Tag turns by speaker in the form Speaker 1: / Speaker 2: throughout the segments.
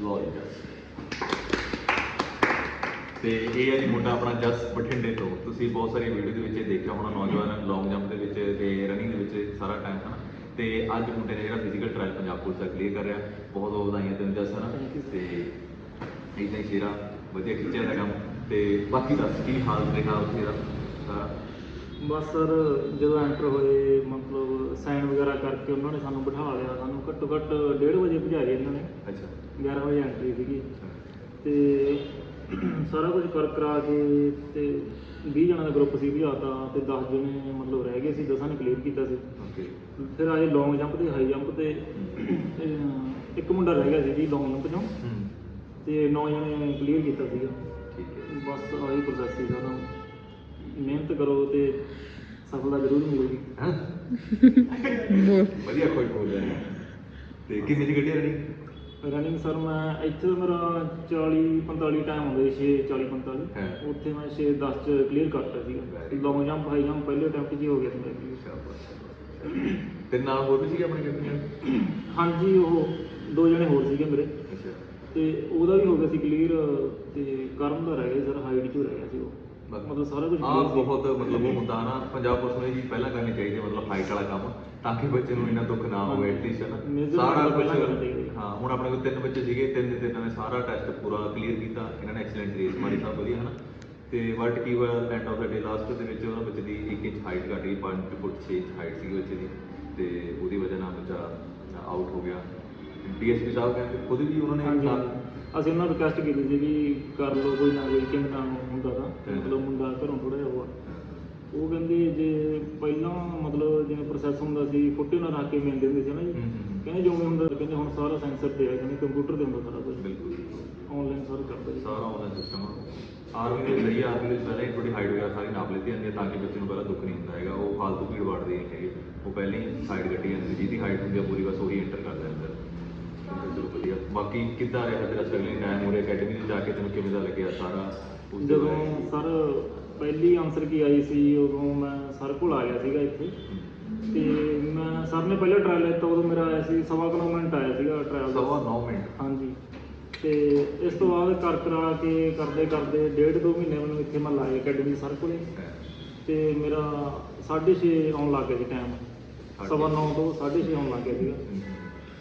Speaker 1: ਲੋ ਜੀ ਜਸ ਤੇ ਇਹ ਹੈ ਜੀ ਮੁੰਡਾ ਆਪਣਾ ਜਸ ਬਠਿੰਡੇ ਤੋਂ। ਤੁਸੀਂ ਬਹੁਤ ਸਾਰੀ ਵੀਡੀਓ ਦੇ ਵਿੱਚ ਇਹ ਦੇਖਿਆ ਹੋਣਾ ਨੌਜਵਾਨ ਲੌਂਗ ਜੰਪ ਦੇ ਵਿੱਚ ਤੇ ਰਨਿੰਗ ਦੇ ਵਿੱਚ ਸਾਰਾ ਟਾਈਮ ਹਨਾ? ਤੇ ਅੱਜ ਮੁੰਡੇ ਨੇ ਜਿਹੜਾ ਫਿਜ਼ੀਕਲ ਟ੍ਰਾਇਲ ਪੰਜਾਬ ਪੁਲਿਸ ਦਾ ਕਲੀਅਰ ਕਰ ਰਿਹਾ। ਬਹੁਤ ਬਹੁਤ ਵਧਾਈਆਂ ਤੈਨੂੰ ਜਸ ਹਨਾ? ਤੇ ਇਦਾਂ ਹੀ ਸ਼ੇਰਾ ਵਧੀਆ ਖਿੱਚਿਆ ਦਾ ਕੰਮ। ਤੇ ਬਾਕੀ ਦੱਸ ਕੀ ਹਾਲ ਰਿਹਾ ਉੱਥੇ ਦਾ ਸਾਰਾ?
Speaker 2: ਬਸ ਸਰ ਜਦੋਂ ਐਂਟਰ ਹੋਏ ਮਤਲਬ ਸਾਈਨ ਵਗੈਰਾ ਕਰਕੇ ਉਹਨਾਂ ਨੇ ਸਾਨੂੰ ਬਿਠਾ ਲਿਆ। ਸਾਨੂੰ ਘੱਟੋ ਘੱਟ 1:30 ਵਜੇ ਭਜਾਏ ਇਹਨਾਂ ਨੇ।
Speaker 1: ਅੱਛਾ।
Speaker 2: 11 ਵਜੇ ਐਂਟਰੀ ਸੀਗੀ। ਤੇ ਸਾਰਾ ਕੁਝ ਕਰ ਕਰਾ ਕੇ ਤੇ 20 ਜਣਾਂ ਦਾ ਗਰੁੱਪ ਸੀ ਭਜਾਤਾ ਤੇ 10 ਜਣੇ ਮਤਲਬ ਰਹਿ ਗਏ ਸੀ ਦਸਾਂ ਨੇ ਕਲੀਅਰ ਕੀਤਾ ਸੀ।
Speaker 1: ਓਕੇ
Speaker 2: ਫਿਰ ਆਏ ਲੌਂਗ ਜੰਪ ਤੇ ਹਾਈ ਜੰਪ ਤੇ। ਇੱਕ ਮੁੰਡਾ ਰਹਿ ਗਿਆ ਸੀ ਜੀ ਲੌਂਗ ਜੰਪ ਚੋਂ। ਤੇ 9 ਜਣੇ ਕਲੀਅਰ ਕੀਤਾ ਸੀਗਾ।
Speaker 1: ਠੀਕ ਹੈ।
Speaker 2: ਬਸ ਆਹੀ ਪ੍ਰੋਸੈਸ ਸੀ ਸਾਰਾ ਮਿਹਨਤ ਕਰੋ ਤੇ ਸਫਲਤਾ ਜ਼ਰੂਰ ਮਿਲੇਗੀ
Speaker 1: ਹਾਂ? ਵਧੀਆ ਕੋਈ ਬੋਲ ਰਿਹਾ ਤੇ ਕਿੰਨੀ ਦੀ ਗੱਡੀ ਰਣੀ
Speaker 2: ਰਨਿੰਗ ਸਰ ਮੈਂ ਇੱਥੇ ਤਾਂ ਮੇਰਾ 40 45 ਟਾਈਮ ਹੁੰਦਾ ਸੀ 6 40 45
Speaker 1: ਹਾਂ।
Speaker 2: ਉੱਥੇ ਮੈਂ 6 10 ਚ ਕਲੀਅਰ ਕਰਤਾ
Speaker 1: Very
Speaker 2: long jump high jump ਪਹਿਲੇ ਅਟੈਂਪਟ 'ਚ ਹੀ ਹੋ ਗਿਆ ਸੀ ਮੇਰਾ। clear।
Speaker 1: ਤੇ ਨਾਲ ਹੋਰ ਵੀ ਸੀਗੇ ਆਪਣੇ ਗੱਡੀਆਂ
Speaker 2: ਹਾਂਜੀ ਉਹ ਦੋ ਜਣੇ ਹੋਰ ਸੀਗੇ ਮੇਰੇ।
Speaker 1: ਅੱਛਾ।
Speaker 2: ਤੇ ਉਹਦਾ ਵੀ ਹੋ ਗਿਆ ਸੀ ਕਲੀਅਰ ਤੇ ਕਰਨ ਦਾ ਰਹਿ ਗਿਆ ਸਰ ਹਾਈਟ 'ਚ ਰਹਿ ਗਿਆ ਸੀ ਉਹ। ਮਤਲਬ ਸਾਰਾ ਕੁਝ ਸੀ।
Speaker 1: ਬਹੁਤ ਮਤਲਬ ਉਹ ਹੁੰਦਾ ਨਾ ਪੰਜਾਬ ਪੁਲਿਸ ਨੂੰ ਚੀਜ਼ ਪਹਿਲਾਂ ਕਰਨੀ ਚਾਹੀਦੀ ਹੈ ਮਤਲਬ ਹਾਈਟ ਵਾਲਾ ਕੰਮ ਤਾਂ ਕਿ ਬੱਚੇ ਨੂੰ ਇੰਨਾ ਦੁੱਖ ਨਾ ਹੋਵੇ ਐਟਲੀਸਟ ਨਾ
Speaker 2: Measurement
Speaker 1: ਸਾਰਾ
Speaker 2: ਤਾਂ
Speaker 1: ਕੁਝ
Speaker 2: ਪਹਿਲਾਂ ਕਰਨਾ ਚਾਹੀਦਾ ਹੈ।
Speaker 1: ਹਾਂ ਹੁਣ ਆਪਣੇ ਕੋਲ ਤਿੰਨ ਬੱਚੇ ਸੀਗੇ ਤਿੰਨ ਦੇ ਤਿੰਨਾਂ ਨੇ ਸਾਰਾ ਟੈਸਟ ਪੂਰਾ ਕਲੀਅਰ ਕੀਤਾ ਇਹਨਾਂ ਨੇ ਐਕਸਲੈਂਟ ਰੇਸ ਮਾਰੀ ਸਭ ਵਧੀਆ ਹਨਾ ਤੇ ਬਟ ਕੀ ਹੋਇਆ ਐਂਡ ਆਫ ਦਾ ਡੇ ਲਾਸਟ ਦੇ ਵਿੱਚ ਉਹਨਾਂ ਬੱਚੇ ਦੀ 1 ਇੰਚ ਹਾਈਟ ਘਟ ਗਈ 5 ਫੁੱਟ 6 ਇੰਚ ਹਾਈਟ ਸੀਗੀ ਬੱਚੇ ਦੀ ਤੇ ਉਹਦੀ ਵਜ੍ਹਾ ਨਾਲ ਬੱਚਾ ਆਊਟ ਹੋ ਗਿਆ ਡੀਐਸਪੀ ਸਾਹਿਬ ਕਹਿੰਦੇ ਖੁਦ ਵੀ ਉਹਨਾਂ
Speaker 2: ਹਾਂਜੀ
Speaker 1: ਨੇ
Speaker 2: ਹਾਂਜੀ। ਅਸੀਂ ਉਹਨਾਂ ਨੂੰ ਰਿਕਵੈਸਟ ਕੀਤੀ ਸੀ ਵੀ ਕਰ ਲਓ ਕੋਈ ਨਾ ਕੋਈ ਕਿੰਨਾ ਹੁੰਦਾ ਤਾਂ
Speaker 1: ਹਾਂ।
Speaker 2: ਮਤਲਬ ਮੁੰਡਾ ਘਰੋਂ ਥੋੜਾ ਜਿਹਾ ਉਹ ਆ। ਉਹ ਕਹਿੰਦੇ ਜੇ ਪਹਿਲਾਂ ਮਤਲਬ ਜਿਵੇਂ ਪ੍ਰੋਸੈਸ ਹੁੰਦਾ ਫੋਟੋ ਨਾਲ ਰੱਖ ਕੇ ਮਿਲਦੇ ਹੁੰਦੇ ਸੀ ਨਾ ਜੀ?
Speaker 1: ਹੂੰ, ਹੂੰ, ਹੂੰ।
Speaker 2: ਕਹਿੰਦੇ ਜਿਵੇਂ ਹੁੰਦਾ ਕਹਿੰਦੇ ਹੁਣ ਸਾਰਾ ਸੈਂਸਰ ਤੇ ਆ ਕਹਿੰਦੇ ਕੰਪਿਊਟਰ ਤੇ ਹੁੰਦਾ ਸਾਰਾ ਕੁਝ
Speaker 1: ਬਿਲਕੁਲ
Speaker 2: ਆਨਲਾਈਨ ਸਾਰਾ ਕਰਦੇ ਜੀ
Speaker 1: ਸਾਰਾ ਆਨਲਾਈਨ ਸਿਸਟਮ ਆ। ਆਰਮੀ ਦੇ ਲਈ ਆਰਮੀ ਦੇ ਪਹਿਲਾਂ ਹੀ ਥੋੜੀ ਹਾਈਟ ਵਗੈਰਾ ਸਾਰੀ ਨਾਪ ਲੈਤੀ ਜਾਂਦੀ ਹੈ ਤਾਂ ਕਿ ਬੱਚੇ ਨੂੰ ਪਹਿਲਾਂ ਦੁੱਖ ਨਹੀਂ ਹੁੰਦਾ ਹੈਗਾ। ਉਹ ਫਾਲਤੂ ਭੀੜ ਵਾੜਦੇ ਨਹੀਂ ਹੈਗੇ। ਉਹ ਪਹਿਲਾਂ ਹੀ ਸਾਈਡ ਕੱਢੀ ਜਾਂਦੇ ਜਿਹਦੀ ਹਾਈਟ ਹੁੰਦੀ ਆ ਪੂਰੀ ਬਸ ਉਹੀ ਐਂਟਰ ਕਰਦਾ ਅੰਦਰ ਚਲੋ ਵਧੀਆ। ਬਾਕੀ ਕਿੱਦਾਂ ਰਿਹਾ ਤੇਰਾ ਸਟਰਗਲਿੰਗ ਟਾਈਮ ਉਰੇ ਅਕੈਡਮੀ ਦੇ ਜਾ ਕੇ ਤੈਨੂੰ ਕਿਵੇਂ ਦਾ ਲੱਗਿਆ ਸਾਰਾ?
Speaker 2: ਜਦੋਂ? ਸਰ ਪਹਿਲੀ ਆਨਸਰ ਕੀ ਆਈ ਸੀ ਉਦੋਂ ਮੈਂ ਸਰ ਕੋਲ ਆ ਗਿਆ ਸੀਗਾ ਇੱਥੇ। ਤੇ ਮੈਂ ਸਰ ਨੇ ਪਹਿਲਾ ਟ੍ਰਾਇਲ ਲਿੱਤਾ ਉਦੋਂ ਮੇਰਾ ਆਇਆ ਸੀ ਸਵਾ ਕੁ ਨੌ ਮਿੰਟ ਆਇਆ ਸੀਗਾ ਟ੍ਰਾਇਲ ਦਾ।
Speaker 1: ਸਵਾ 9 ਮਿੰਟ।
Speaker 2: ਹਾਂਜੀ। ਤੇ ਇਸ ਤੋਂ ਬਾਅਦ ਕਰ ਕਰਾ ਕੇ ਕਰਦੇ ਕਰਦੇ ਡੇਢ ਦੋ ਮਹੀਨੇ ਮੈਨੂੰ ਇੱਥੇ ਮੈਂ ਲਾਏ ਅਕੈਡਮੀ ਸਰ ਕੋਲੇ। ਤੇ ਮੇਰਾ 6:30 ਆਉਣ ਲੱਗ ਗਿਆ ਸੀ ਟਾਈਮ ਸਵਾ ਨੌ ਤੋਂ 6:30 ਆਉਣ ਲੱਗ ਗਿਆ ਸੀਗਾ।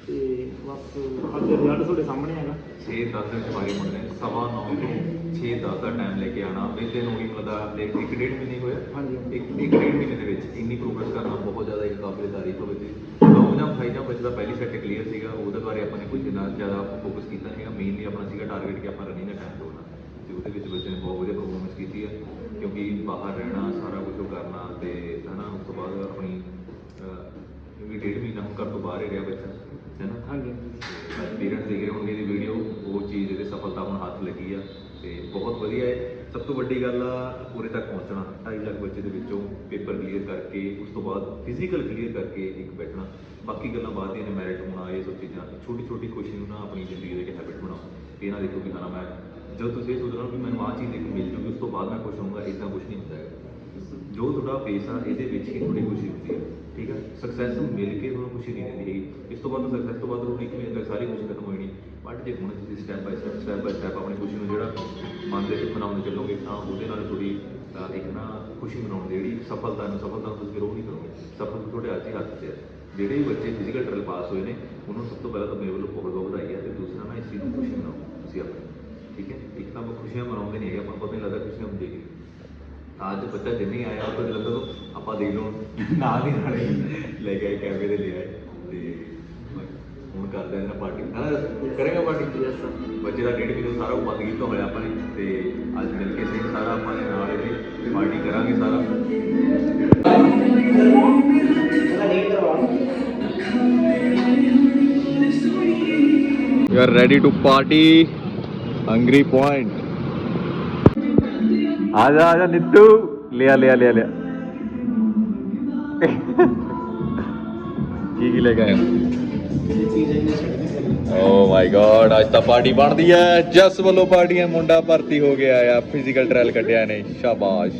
Speaker 2: ਤੇ ਬਸ ਅੱਜ ਰਿਜ਼ਲਟ ਤੁਹਾਡੇ ਸਾਹਮਣੇ ਹੈਗਾ।
Speaker 1: 6 10 ਦੇ ਮਾਰੀ ਮੁੰਡੇ ਨੇ ਸਵਾ 9 ਤੋਂ 6 10 ਦਾ ਟਾਈਮ ਲੈ ਕੇ ਆਣਾ ਵੀ ਤੈਨੂੰ ਵੀ ਮਤਲਬ ਇੱਕ ਇੱਕ ਡੇਢ ਮਹੀਨੇ ਹੋਇਆ।
Speaker 2: ਹਾਂਜੀ।
Speaker 1: ਇੱਕ ਇੱਕ ਡੇਢ ਮਹੀਨੇ ਦੇ ਵਿੱਚ ਇੰਨੀ ਪ੍ਰੋਗਰੈਸ ਕਰਨਾ ਬਹੁਤ ਜ਼ਿਆਦਾ ਇੱਕ ਕਾਬਿਲ ਤਾਰੀਫ ਹੋਵੇ ਜੀ ਲੌਂਗ ਜੰਪ ਹਾਈ ਜੰਪ ਬੱਚੇ ਦਾ ਪਹਿਲੀ ਸੈਟ ਕਲੀਅਰ ਸੀਗਾ ਉਹਦੇ ਬਾਰੇ ਆਪਾਂ ਨੇ ਕੁਝ ਇੰਨਾ ਜ਼ਿਆਦਾ ਫੋਕਸ ਕੀਤਾ ਹੈਗਾ ਮੇਨਲੀ ਆਪਣਾ ਸੀਗਾ ਟਾਰਗੇਟ ਕਿ ਆਪਾਂ ਰਨਿੰਗ ਦਾ ਟਾਈਮ ਦੋਣਾ ਤੇ ਉਹਦੇ ਵਿੱਚ ਬੱਚੇ ਨੇ ਬਹੁਤ ਵਧੀਆ ਪਰਫਾਰਮੈਂਸ ਕੀਤੀ ਹੈ ਕਿਉਂਕਿ ਬਾਹਰ ਰਹਿਣਾ ਸਾਰਾ ਕੁਝ ਉਹ ਕਰਨਾ ਤੇ ਹਨਾ ਉਸ ਤੋਂ ਬਾਅਦ ਆਪਣੀ ਵੀ ਡੇਢ ਮਹੀਨਾ ਹੁਣ ਘਰ ਤੋਂ ਬਾਹਰ ਹੀ ਰਿਹਾ ਬੱਚਾ ਹੈ ਨਾ
Speaker 2: ਹਾਂਜੀ
Speaker 1: ਅੱਜ ਪੇਰੈਂਟਸ ਦੇਖ ਰਹੇ ਹੋਣਗੇ ਦੀ ਵੀਡੀਓ ਉਹ ਚੀਜ਼ ਇਹਦੇ ਸਫਲਤਾ ਹੁਣ ਹੱਥ ਲੱਗੀ ਆ ਤੇ ਬਹੁਤ ਵਧੀਆ ਹੈ। ਸਭ ਤੋਂ ਵੱਡੀ ਗੱਲ ਆ ਪੂਰੇ ਤੱਕ ਪਹੁੰਚਣਾ 2.5 ਲੱਖ ਬੱਚੇ ਦੇ ਵਿੱਚੋਂ ਪੇਪਰ ਕਲੀਅਰ ਕਰਕੇ, ਉਸ ਤੋਂ ਬਾਅਦ ਫਿਜ਼ੀਕਲ ਕਲੀਅਰ ਕਰਕੇ ਇੱਕ ਬੈਠਣਾ। ਬਾਕੀ ਗੱਲਾਂ ਬਾਅਦ ਦੀਆਂ ਨੇ ਮੈਰਿਟ ਹੋਣਾ, ਇਹ ਸਭ ਚੀਜ਼ਾਂ। ਛੋਟੀ ਛੋਟੀ ਖੁਸ਼ੀ ਨੂੰ ਨਾ ਆਪਣੀ ਜ਼ਿੰਦਗੀ ਦੇ ਇੱਕ ਹੈਬਿਟ ਬਣਾਓ। ਇਹ ਨਾ ਦੇਖੋ ਕਿ ਹਾਂ, ਮੈਂ ਜਦੋਂ ਤੁਸੀਂ ਇਹ ਸੋਚ ਸੋਚਣਾ ਕਿ ਮੈਨੂੰ ਆਹ ਚੀਜ਼ ਇੱਕ ਮਿਲ ਜੂਗੀ, ਉਸ ਤੋਂ ਬਾਅਦ ਮੈਂ ਖੁਸ਼ ਹੋਊਂਗਾ ਇਦਾਂ ਕੁਝ ਨਹੀਂ ਹੁੰਦਾ ਹੈਗਾ। ਜੋ ਤੁਹਾਡਾ ਫੇਸ ਆ, ਇਹਦੇ ਵਿੱਚ ਹੀ ਤੁਹਾਡੀ ਖੁਸ਼ੀ ਹੁੰਦੀ ਹੈ। ਠੀਕ ਹੈ ਸਕਸੈਸ ਮਿਲ ਕੇ ਤੁਹਾਨੂੰ ਖੁਸ਼ੀ ਨਹੀਂ ਦਿੰਦੀ ਹੈਗੀ। ਇਸ ਤੋਂ ਬਾਅਦ ਸਕਸੈਸ ਤੋਂ ਬਾਅਦ ਤੁਹਾਨੂੰ ਇੱਕ ਮਹੀਨੇ ਤੱਕ ਸਾਰੀ ਖੁਸ਼ੀ ਖਤਮ ਹੋ ਜਾਣੀ। ਬਟ ਜੇ ਹੁਣ ਤੁਸੀਂ step by step step by step ਆਪਣੀ ਖੁਸ਼ੀ ਨੂੰ ਜਿਹੜਾ ਮਨ ਦੇ ਵਿੱਚ ਮਨਾਉਂਦੇ ਚੱਲੋਗੇ, ਤਾਂ ਉਹਦੇ ਨਾਲ ਤੁਹਾਡੀ ਤਾਂ ਇੱਕ ਨਾ ਖੁਸ਼ੀ ਮਨਾਉਣ ਦੀ ਜਿਹੜੀ ਸਫਲਤਾ ਨੂੰ ਸਫਲਤਾ ਨੂੰ ਤੁਸੀਂ ਗਰੋ ਨਹੀਂ ਕਰੋਗੇ। ਸਫਲਤਾ ਤੁਹਾਡੇ ਅੱਜ ਹੀ ਹੱਥ 'ਚ ਹੈ। ਜਿਹੜੇ ਵੀ ਬੱਚੇ ਫਿਜ਼ੀਕਲ ਟ੍ਰਾਇਲ ਪਾਸ ਹੋਏ ਨੇ, ਉਹਨਾਂ ਸਭ ਤੋਂ ਪਹਿਲਾਂ ਤਾਂ ਮੇਰੇ ਵੱਲੋਂ ਬਹੁਤ ਬਹੁਤ ਵਧਾਈ ਹੈ ਤੇ ਦੂਸਰਾ ਨਾ, ਇਸ ਚੀਜ਼ ਨੂੰ ਖੁਸ਼ੀ ਮਨਾਓ ਤੁਸੀਂ ਆਪਣੀ। ਠੀਕ ਹੈ? ਇੱਕ ਤਾਂ ਆਪਾਂ ਖੁਸ਼ੀਆਂ ਮਨਾਉਂਦੇ ਨਹੀਂ ਹੈਗੇ, ਆਪਾਂ ਪਤਾ ਨਹੀਂ ਲੱਗਦਾ ਖੁਸ਼ੀਆਂ ਹੁੰਦੀਆਂ ਕੀ ਤਾਂ ਅੱਜ ਬੱਚਾ ਜਿੰਨੇ ਆਇਆ ਉਹ ਤੋਂ ਜਲੰਧਰ ਆਪਾਂ ਦੇਖ ਲਓ ਨਾਲ ਹੀ ਨਾਲੇ ਲੈ ਕੇ ਆਏ, ਕੈਮਰੇ ਦੇ ਲੈ ਆਏ। ਤੇ ਹੁਣ ਕਰਦੇ ਆ ਨਾ ਪਾਰਟੀ ਹਾਂ ਕਰੇਗਾ ਪਾਰਟੀ
Speaker 2: ਯੈਸ ਸਰ
Speaker 1: ਬੱਚੇ ਦਾ ਡੇਢ ਕਿਲੋ ਸਾਰਾ ਬੰਦ ਕੀਤਾ ਹੋਇਆ ਆਪਾਂ ਨੇ ਤੇ ਅੱਜ ਮਿਲ ਕੇ ਸਹੀ ਸਾਰਾ ਆਪਾਂ ਨੇ ਨਾਲ ਇਹਦੇ ਪਾਰਟੀ ਕਰਾਂਗੇ ਸਾਰਾ
Speaker 3: You are ready to party. Hungry point. आजा आजा नित्तू लिया लिया लिया लिया ਕੀ ਕੀ ਲੈ ਕੇ ਆਏ ਓ ਮਾਈ ਗॉड ਅੱਜ ਤਾਂ ਪਾਰਟੀ ਬਣਦੀ ਐ ਜਸ ਵੱਲੋਂ ਪਾਰਟੀ ਐ ਮੁੰਡਾ ਭਰਤੀ ਹੋ ਗਿਆ ਆ। ਫਿਜ਼ੀਕਲ ਟ੍ਰਾਇਲ ਕੱਢਿਆ ਨੇ। ਸ਼ਾਬਾਸ਼।